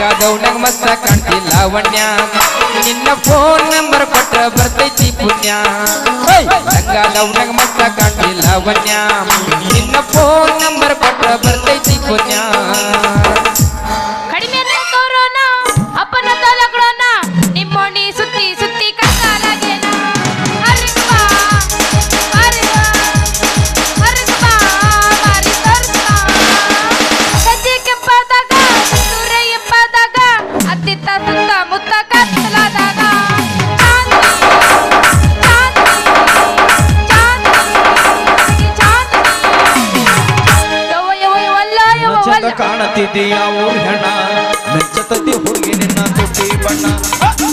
ಗಂಗಾದವ್ನಾಗ ಮಸ್ತ ಕಾಣ್ತಿಲ್ಲ ಲಾವಣ್ಯ ನಿನ್ನ ಫೋನ್ ನಂಬರ್ ಕೊಟ್ಟ ಬರ್ತೈತಿ ಪುಣ್ಯ. ಗಂಗಾದವ್ನಾಗ ಮಸ್ತ ಕಾಣ್ತಿಲ್ಲ ಲಾವಣ್ಯ ನಿನ್ನ ಫೋನ್ ನಂಬರ್ ಕೊಟ್ಟ ಬರ್ತೈತಿ ಪುಣ್ಯ. ಚಂದ ಕಾಣತಿದೀಯ ಊರ್ ಹೆಣ್ಣ ಮೆಚ್ಚತತಿ ಹುಡುಗಿ ನಿನ್ನ ತುಟಿ ಬಣ್ಣ.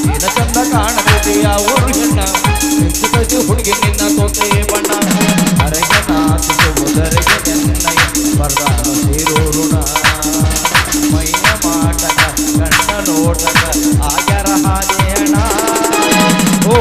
ನಿನ್ನ ಚಂದ ಕಾಣತಿದ್ದೀಯ ಊರ್ ಹೆಣ್ಣ ಮೆಚ್ಚತತಿ ಹುಡುಗಿ ನಿನ್ನ ತುಟಿ ಬಣ್ಣ. ಅರೆಗೆ ನಾಚಿಸುವುದರೆಗೆ ನೆನ್ನಯ ವರದಾನ ಸೇರೋರುಣ ಮೈಯ ಮಾಟಕ ಕಣ್ಣ ನೋಟಕ ಆಗ್ಯಾರ ಹಾದೇಣ ಓ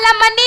ಹೊಲ ಮನಿ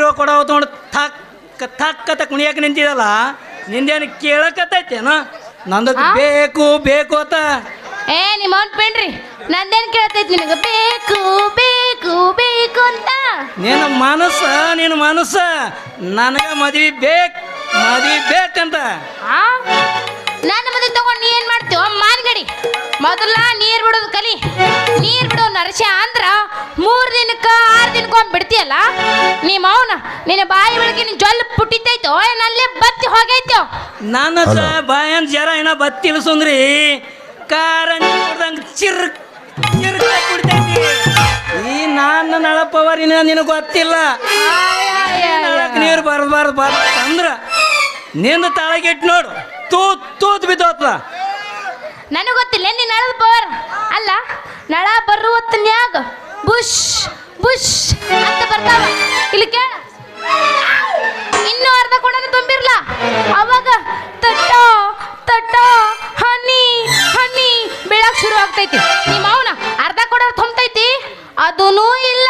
ತಳ ಕೊಡೋ ತೊಗೊಂಡು ಥಕ್ ಥಕ್ಕತ್ತ ಕುಣಿಯಕ್ಕೆ ನಿಂತಿದಲ್ಲ ನಿಂದೇನು ಕೇಳಕತ್ತೈತೇನ? ನಂದು ಬೇಕು ಬೇಕು ಅಂತ. ಏ ನಿಮ್ಮ ಅವ್ನ್ ಪೇಣ್ರಿ ನಂದೇನ್ ಕೇಳ್ತೈತಿ ನಿನಗೆ? ಬೇಕು ಬೇಕು ಬೇಕು ಅಂತ. ನಿನ್ನ ಮನಸ್ಸ ನಿನ್ನ ಮನಸ್ಸ ನನಗೆ ಮದ್ವಿ ಬೇಕು ಮದ್ವಿ ಬೇಕಂತ. ಆ? ನನ್ನ ಮದುವೆ ತಗೊಂಡು ನೀ ಏನ್ ಮಾಡ್ತೀವ ಮಾನ್ಗಡಿ ಮೊದಲ ನೀರ್ ಬಿಡೋದು ಕಲಿ. ನೀರ್ ಬಿಡೋ ನರಸ ಅಂದ್ರ ಮೂರ್ ದಿನಕ್ಕ ದಿನಕ್ಕೊಮ್ಮೆ ಬಿಡ್ತೀಯಲ್ಲ? ನೀ ಮೌನ ನಿನ್ನ ಬಾಯಿ ಒಳಗೆ ನಿನ್ ಜೊಲ್ ಪುಟ್ಟಿತೈತೋ ಏನಲ್ಲೇ ಬತ್ತಿ ಹೋಗೈತೋ. ನನ್ನ ಸ ಬಾಯನ್ ಜರ ಏನ ಬತ್ತಿಲ್ಲ ಸುಂದ್ರಿ ಕಾರಂಜಿ ಕುಡ್ದಂಗೆ ಚಿರ್ ಚಿರ್ಕ ಕುಡಿತೈತಿ. ಈ ನಾನು ನಳಪವರಿನ ನಿನಗೆ ಗೊತ್ತಿಲ್ಲ. ನೀರು ಬರಬಾರ್ದು ಬಾರ್ದು ಅಂದ್ರ ನಿಂದ ತಳಗಿಟ್ಟು ನೋಡು ತೂತ್ ತೂತ್ ಬಿದ್ದೋತ್ಲ. ನನಗೆ ಗೊತ್ತಿಲ್ಲ ನೀನ್ ನಳದ ಪವರ್. ಅಲ್ಲ ನಳ ಬರುವತ್ತನ್ಯಾಗ ಬುಷ್. ಬುಷ್ ಅಂತ ಬರ್ತಾವ. ಇಲ್ಲಿ ಕೇಳ ಇನ್ನೂ ಅರ್ಧ ಕೊಡನೆ ತುಂಬಿರ್ಲ? ಅವಾಗ ತಟ್ಟ ತಟ್ಟ ಹನಿ ಹನಿ ಬೀಳಕ್ ಶುರು ಆಗ್ತೈತಿ. ನಿಮ್ಮ ಅವನ ಅರ್ಧ ಕೊಡ ತುಂಬತೈತಿ? ಅದೂ ಇಲ್ಲ.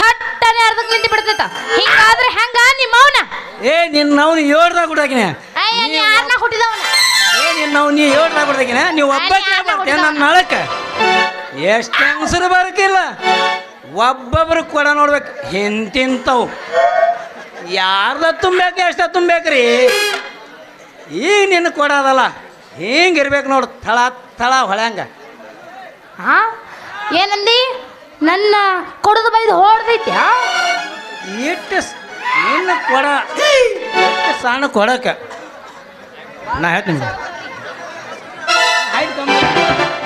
ಥಟ್ಟನೆ ಅರ್ಧಕ್ಕೆ ನಿಂತು ಬಿಡ್ತೈತ. ಹಿಂಗಾದ್ರೆ ಹೆಂಗ ನಿಮ್ಮ ಅವನ ಏ ನಿನ್ನ ಅವನು ಏಳ್ದಾಗ ಬಿಡಾಕಿನ ಅಯ್ಯ ನೀ ಯಾರನ್ನ ಹುಟ್ಟಿದವನ. ಏ ನಿನ್ನ ನಾವು ನೀ ಏಳ್ದಾಗ ಬಿಡಾಕಿನ ನೀವು ಒಬ್ಬ ನನ್ನ ನಳಕ್ಕೆ ಎಷ್ಟು ಹೆಂಗಸರು ಬರಕಿಲ್ಲ? ಒಬ್ಬೊಬ್ರು ಕೊಡ ನೋಡ್ಬೇಕು. ಹಿಂತಿಂತವು. ಯಾರ್ದ ತುಂಬೇಕು ಎಷ್ಟ ತುಂಬೇಕ್ರಿ ಈಗ ನಿನ್ನ ಕೊಡೋದಲ್ಲ ಹಿಂಗಿರ್ಬೇಕು ನೋಡು ಥಳ ಥಳ ಹೊಳ್ಯಾಂಗ. ಹಾ? ಏನಂದಿ? ನನ್ನ ಕೊಡದು ಬೈದು ಹೊಡೆದೈತ್ಯಾ? ಇಟ್ಟು ನಿನ್ನ ಕೊಡ ಸಣ್ಣ ಕೊಡಕ್ಕೆ ನಾ ಹೇಳ್ತೀನಿ ಆಯ್ತು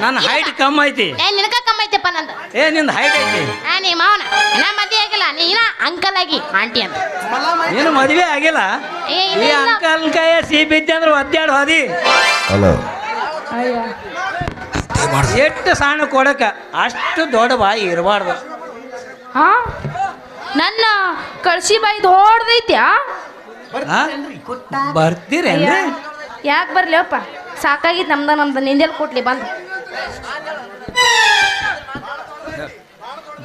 ನನ್ನ ಹೈಟ್ ಕಮ್ಮಿ ಐತಿ. ಏ ನಿನಕ ಕಮ್ಮಿ ಐತೆಪ್ಪ ನಂದು? ಏ ನಿಂದ ಹೈಟ್ ಐತಿ. ಆ ನೀ ಮಾವನ ನಾ ಮದ್ವೆ ಆಗಿಲ್ಲ ನೀನ ಅಂಕಲ್ ಆಗಿ ಆಂಟಿ ಅಂತ. ನೀನು ಮದುವೆ ಆಗಿಲ್ಲ. ಏ, ಈ ಇಲ್ಲ. ಅಂಕಲ್ ಕೈಯ ಸಿ ಬಿದ್ದೆ ಅಂದ್ರೆ ಒದ್ದಾಡು ಹೋದಿ. ಹಲೋ ಎಷ್ಟು ಸಣ್ಣ ಕೊಡಕ ಅಷ್ಟು ದೊಡ್ಡ ಬಾಯಿ ಇರಬಾರ್ದು. ಹಾ? ನನ್ನ ಕಳ್ಸಿ ಬಾಯಿ ದೊಡ್ಡದೈತ್ಯಾ? ಬರ್ತೀರೇನ್ರಿ? ಯಾಕೆ ಬರ್ಲಿಯಪ್ಪ ಸಾಕಾಗಿತ್ತು ನಮ್ದ ನಮ್ದು ನಿಂದೆಲ್ ಕೊಟ್ಲಿ ಬಂದು.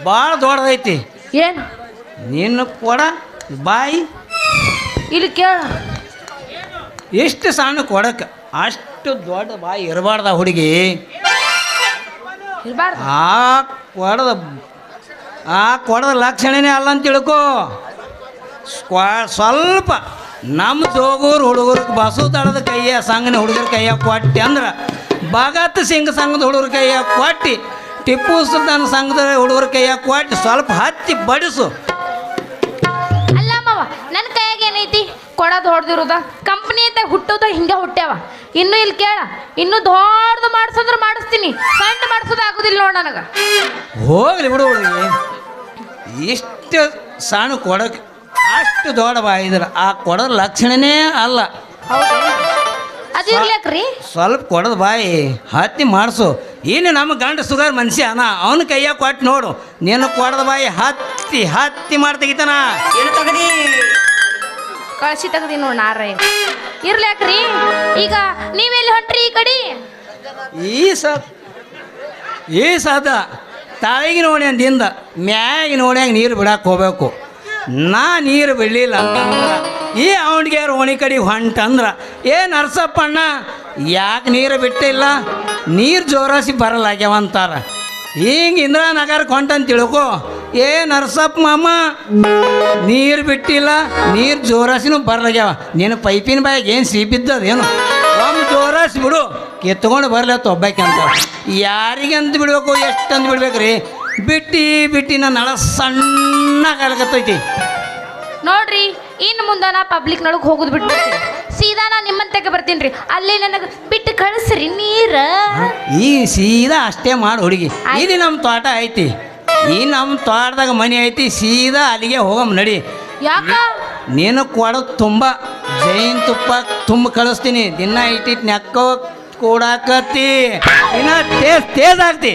ಭಾಳ ದೊಡ್ಡದೈತಿ. ಏನು? ನಿನ್ನ ಕೊಡ ಬಾಯಿ. ಇಲ್ಲಿ ಕೇಳ. ಎಷ್ಟು ಸಣ್ಣ ಕೊಡಕ್ಕೆ ಅಷ್ಟು ದೊಡ್ಡ ಬಾಯಿ ಇರಬಾರ್ದ ಹುಡುಗಿ. ಆ ಕೊಡದ ಆ ಕೊಡದ ಲಕ್ಷಣನೇ ಅಲ್ಲ ಅಂತ ತಿಳ್ಕೊ. ಸ್ವಲ್ಪ ನಮ್ಮ ಜೋಗೂರು ಹುಡುಗರಿಗೆ ಬಸು ತಳದ ಕೈಯ ಸಂಘನ ಹುಡುಗರ ಕೈಯ ಕೊಟ್ಟಿ ಅಂದ್ರೆ ಭಗತ್ ಸಿಂಗ್ ಸಂಘದ ಹುಡುಗರ ಕೈಯ ಕೊಟ್ಟಿ ಟಿಪ್ಪು ಸುಲ್ತಾನ್ ಸಂಘದ ಹುಡುಗರ ಕೈಯ ಕೊಟ್ಟು ಸ್ವಲ್ಪ ಹತ್ತಿ ಬಡಿಸು. ಅಲ್ಲ ಮಾವ ನನ್ನ ಕೈಯಾಗ ಏನೈತಿ? ಕೊಡೋದು ಹೊಡೆದಿರೋದ. ಕಂಪ್ನಿ ಅಂತ ಹುಟ್ಟೋದ ಹಿಂಗೆ ಹುಟ್ಟ್ಯಾವ. ಇನ್ನು ಇಲ್ಲಿ ಕೇಳ ಇನ್ನು ದೊಡ್ಡದು ಮಾಡಿಸೋದ್ರ ಮಾಡಿಸ್ತೀನಿ. ಸಣ್ಣ ಮಾಡಿಸೋದು ಆಗುದಿಲ್ಲ ನೋಡ ನನಗೆ. ಹೋಗ್ಲಿ ಬಿಡು ಹುಡುಗಿ. ಇಷ್ಟು ಸಣ್ಣ ಕೊಡಕ್ಕೆ ಅಷ್ಟು ದೊಡ್ಡ ಬಾಯಿದ್ರ ಆ ಕೊಡೋದ ಲಕ್ಷಣನೇ ಅಲ್ಲ. ಅದು ಇರ್ಲ್ಯಾಕ್ರಿ ಸ್ವಲ್ಪ ಕೊಡದ ಬಾಯಿ ಹತ್ತಿ ಮಾಡಿಸು. ಇನ್ನು ನಮ್ಮ ಗಂಡ ಸುಗರ್ ಮನುಷ್ಯ ಅನ ಅವನ ಕೈಯಾಗ ಕೊಟ್ಟು ನೋಡು. ನೀನು ಕೊಡದ ಬಾಯಿ ಹತ್ತಿ ಹತ್ತಿ ಮಾಡಿ ತೆಗಿತಾನ ಏನು ತಗದಿ? ಕಳ್ಸಿ ತಗದಿ ನೋಡಿ ನಾರೇ ಇರ್ಲ್ಯಾಕ್ರಿ ಈಗ ನೀವೆಲ್ಲಿ ಹೊಂಟ್ರಿ ಈ ಕಡೆ? ಈ ಸ ಈ ಸದ ತಾಯಿಗೆ ನೋಡಿ ಅಂದಿಂದ ನೋಡಿ ಹಂಗೆ ನೀರು ಬಿಡಕ್ಕೆ ಹೋಗ್ಬೇಕು. ನಾ ನೀರು ಬಿಡಲಿಲ್ಲ ಅಂತಂದ್ರ ಈ ಅವನಿಗೆ ಓಣಿ ಕಡೆ ಹೊಂಟಂದ್ರೆ ಏ ನರಸಪ್ಪಣ್ಣ ಯಾಕೆ ನೀರು ಬಿಟ್ಟಿಲ್ಲ? ನೀರು ಜೋರಾಸಿ ಬರಲಾಗ್ಯಾವ ಅಂತಾರ. ಹಿಂಗೆ ಇಂದ್ರಾನಗರಕ್ಕೆ ಕೊಂಟಂತ ತಿಳ್ಕೊ, ಏ ನರಸಪ್ಪ ಮಾಮ, ನೀರು ಬಿಟ್ಟಿಲ್ಲ, ನೀರು ಜೋರಾಸಿನೂ ಬರ್ಲಾಗ್ಯಾವ. ನೀನು ಪೈಪಿನ ಬಾಯಿಗೆ ಏನು ಸಿಬಿದ್ದದೇನು ಒಮ್ಮೆ ಜೋರಾಸಿ ಬಿಡು, ಕಿತ್ಕೊಂಡು ಬರ್ಲತ್ತ ಒಬ್ಬಾಕಿ ಅಂತ ಯಾರಿಗೆ ಅಂತ ಬಿಡಬೇಕು, ಎಷ್ಟು ಅಂತ ಬಿಡ್ಬೇಕ್ರಿ? ಬಿಟ್ಟಿ ಬಿಟ್ಟಿ ನನ್ನ ನಳ ಸಣ್ಣಗಾಗತ್ತೈತಿ ನೋಡ್ರಿ ಇನ್ನು ಮುಂದೆ ನಾ ಪಬ್ಲಿಕ್ನೊಳಗೆ ಹೋಗೋದು ಬಿಟ್ಬಿಡ್ತೀನಿ. ಸೀದಾ ನಿಮ್ಮನ್ನ ನಿಮ್ಮಂತಕ್ಕೆ ಬರ್ತೀನಿ ರೀ. ಅಲ್ಲಿ ನನಗೆ ಬಿಟ್ಟು ಕಳಿಸ್ರಿ ನೀರ. ಈ ಸೀದಾ ಅಷ್ಟೇ ಮಾಡು ಹುಡುಗಿ. ಇದು ನಮ್ಮ ತೋಟ ಐತಿ. ಈ ನಮ್ಮ ತೋಟದಾಗ ಮನೆ ಐತಿ ಸೀದಾ ಅಲ್ಲಿಗೆ ಹೋಗಮ್ ನಡಿ. ಯಾಕ? ನೀನು ಕೊಡೋದು ತುಂಬ ಜೈನ್ ತುಪ್ಪ ತುಂಬ ಕಳಿಸ್ತೀನಿ. ದಿನ ಇಟ್ಟಿಟ್ಟು ನೆಕ್ಕೋ ಕೊಡಾಕತ್ತಿ. ದಿನ ತೇಜ್ ತೇಜ್ ಆಗ್ತಿ.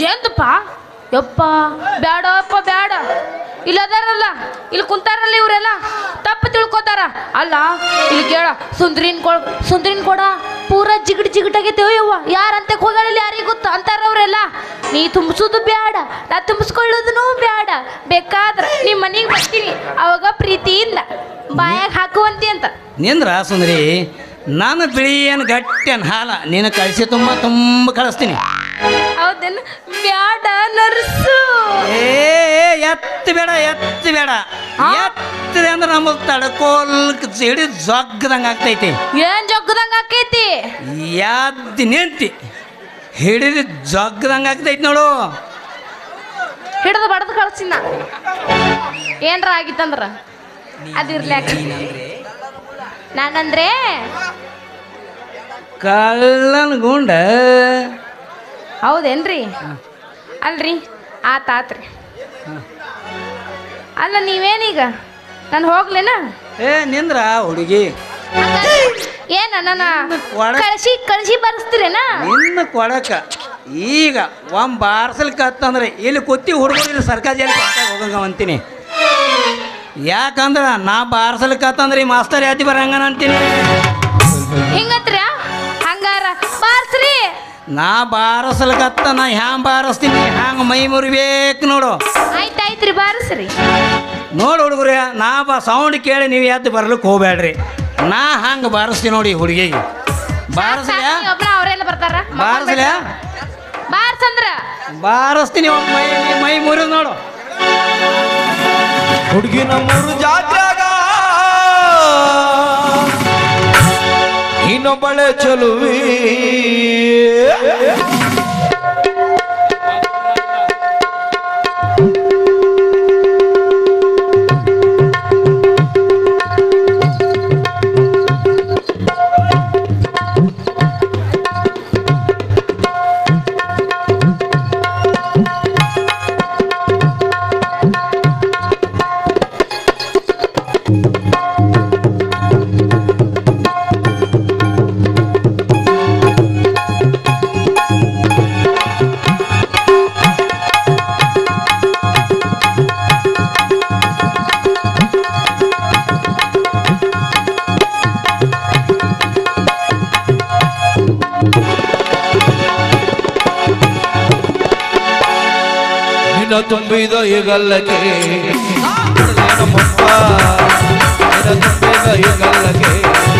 ಜೇನ್ತಪ್ಪ ಯಪ್ಪ ಬ್ಯಾಡಪ್ಪ ಬ್ಯಾಡ. ಇಲ್ಲಿ ಅದಾರಲ್ಲ ಇಲ್ಲಿ ಕುಂತಾರಲ್ಲ ಇವರೆಲ್ಲ? ತಪ್ಪು ತಿಳ್ಕೊತಾರ. ಅಲ್ಲ ಇಲ್ಲಿ ಕೇಳ ಸುಂದ್ರಿನ್ ಕೊ ಸುಂದ್ರಿನ್ ಕೊಡ ಪೂರ ಜಿಗಟ್ ಜಿಗಟಾಗೈತೆ ಯವ್ವ ಯಾರಂತೆ ಹೋಗ್ಯಾಳ ಇಲ್ಲಿ ಯಾರಿಗೆ ಗೊತ್ತು? ಅಂತಾರವ್ರೆಲ್ಲ ನೀ ತುಂಬಿಸೋದು ಬೇಡ ನಾ ತುಂಬಿಸ್ಕೊಳ್ಳೋದನು ಬೇಡ ಬೇಕಾದ್ರೆ ನಿಮ್ಮ ಮನೆಗೆ ಬರ್ತೀನಿ. ಅವಾಗ ಪ್ರೀತಿಯಿಂದ ಬಾಯಾಗ ಹಾಕುವಂತಿ ಅಂತ. ನಿಂದ್ರ ಸುಂದ್ರಿ? ನಾನು ಬಿಳಿಯನ್ ಗಟ್ಟಿಯನ್ ಹಾಲ ನೀನು ಕಳಿಸಿ ತುಂಬ ತುಂಬ ಕಳಿಸ್ತೀನಿ. ಹೌದೇನು? ಬ್ಯಾಡ ನರ್ಸು. ಎತ್ತು ಬೇಡ ಎತ್ತು ಬೇಡ. ಎತ್ತಿದೆ ಅಂದ್ರೆ ನಮಗೆ ತಡ್ಕೋಲ್ ಸಿಡಿ ಜಗ್ಗದಂಗ ಆಗ್ತೈತಿ. ಏನ್ ಜಗ್ಗದಂಗ ಆಕೈತಿ ಯಾದ್ದು ನಿಂತಿ. ಹಿಡಿದು ಜಗ್ಗದಂಗ ಆಗ್ತೈತಿ ನೋಡು. ಹಿಡಿದು ಬಡದು ಕಳ್ಸಿನ. ಏನ್ರ ಆಗಿತ್ತಂದ್ರ? ಅದಿರ್ಲಿ ನಾನಂದ್ರೆ? ಕಳ್ಳನ ಗುಂಡ. ಹೌದೇನ್ರಿ? ಅಲ್ರಿ ಆತಾತ್ರಿ ಅಲ್ಲ ನೀವೇನೀಗ? ನಾನು ಹೋಗ್ಲೇನ? ಏ ನಿಂದ್ರ ಹುಡುಗಿ? ಏನ ನನ್ನ ಒಳಗ್- ಕಳ್ಸಿ ಕಳ್ಸಿ ಬರ್ಸ್ತೀರೇನ? ನಿನ್ನ ಕೊಡಕ. ಈಗ ಒಮ್ಮ ಬಾರ್ಸಲ್ಕತ್ತಂದ್ರೆ ಇಲ್ಲಿ ಕೊತ್ತಿ ಹುಡುಗರು ಇಲ್ಲಿ ಸರ್ಕಾರಿ ಹೋಗಂಗ ಅಂತೀನಿ. ಯಾಕಂದ್ರ ನಾ ಬಾರ್ಸಲ್ಕತ್ತಂದ್ರೆ ಈ ಮಾಸ್ತರ್ ಯಾತಿ ಬರಂಗನ ಅಂತೀನಿ. ಹಿಂಗತ್ರ ಹಂಗಾರ ಬಾರ್ಸ್ರಿ. ನಾ ಬಾರಸಲ್ಕತ್ತ ನಾ ಹ್ಯಾಂಗ ಬಾರಸ್ತೀನಿ? ಹ್ಯಾಂಗ ಮೈ ಮುರಿಬೇಕು ನೋಡು. ಆಯ್ತಾಯ್ತ್ರಿ ಬಾರಿಸ್ರಿ ನೋಡು ಹುಡುಗರೇ ನಾ ಬಾ ಸೌಂಡ್ ಕೇಳಿ ನೀವು ಎದ್ದು ಬರ್ಲಿಕ್ಕೆ ಹೋಗ್ಬೇಡ್ರಿ ನಾ ಹಂಗೆ ಬಾರಿಸ್ತೀನಿ ನೋಡಿ ಹುಡುಗಿಗೆ ಬಾರಿಸ್ಲ್ಯಾ? ಒಬ್ರ ಅವರೆಲ್ಲ ಬರ್ತಾರ. ಬಾರಿಸ್ಲ್ಯಾ? ಬಾರ್ಸಂದ್ರ ಬಾರಿಸ್ತೀನಿ ಒಂದ್ ಮೈ ಮೈ ಮುರಿದು ನೋಡು. ಹುಡುಗಿನ ಮೂರು ಜಾತ್ಯಾಗ. ಇನ್ನೊಬ್ಬಳೆ ಚಲುವಿ. ತುಂಬಿದ ಈಗಲ್ಲಕ್ಕೆ ನಮ್ಮಪ್ಪ ನಿನ್ನ ತುಂಬಿದ ಈಗಲ್ಲಕ್ಕೆ ಆ